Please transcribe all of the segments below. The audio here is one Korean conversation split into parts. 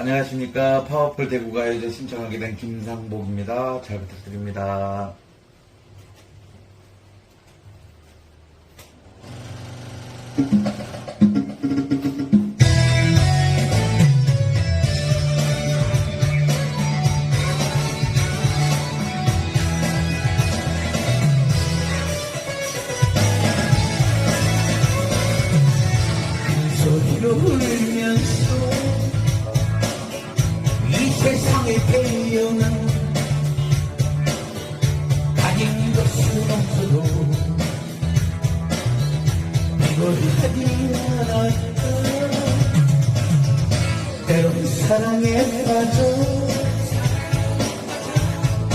안녕하십니까. 파워풀 대구가요제 신청하게 된 김상복입니다. 잘 부탁드립니다. 않았다 때론 사랑에 빠져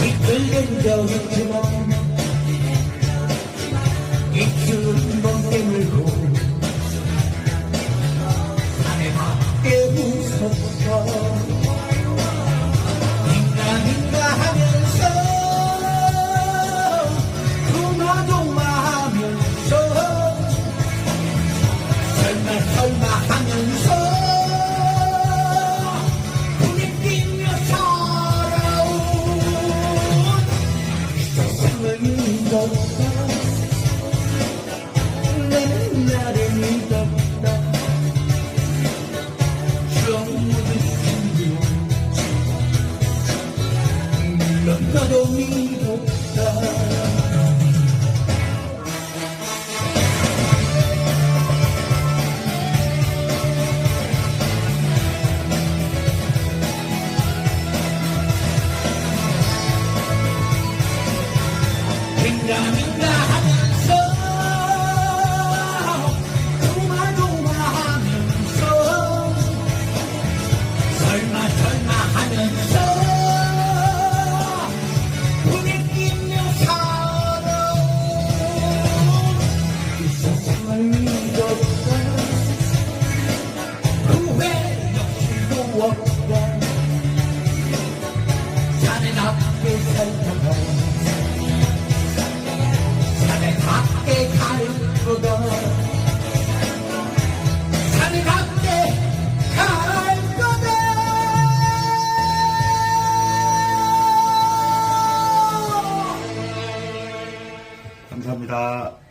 이끌린 적 있지만 입술은 못 깨물고 산에 밖에 웃었어 내 나를 믿었다 물론 너도 믿었다 설마 설마 하면서. 품에 끼며 살아 이 세상을 잃었어 후회 역시도 없 감사합니다.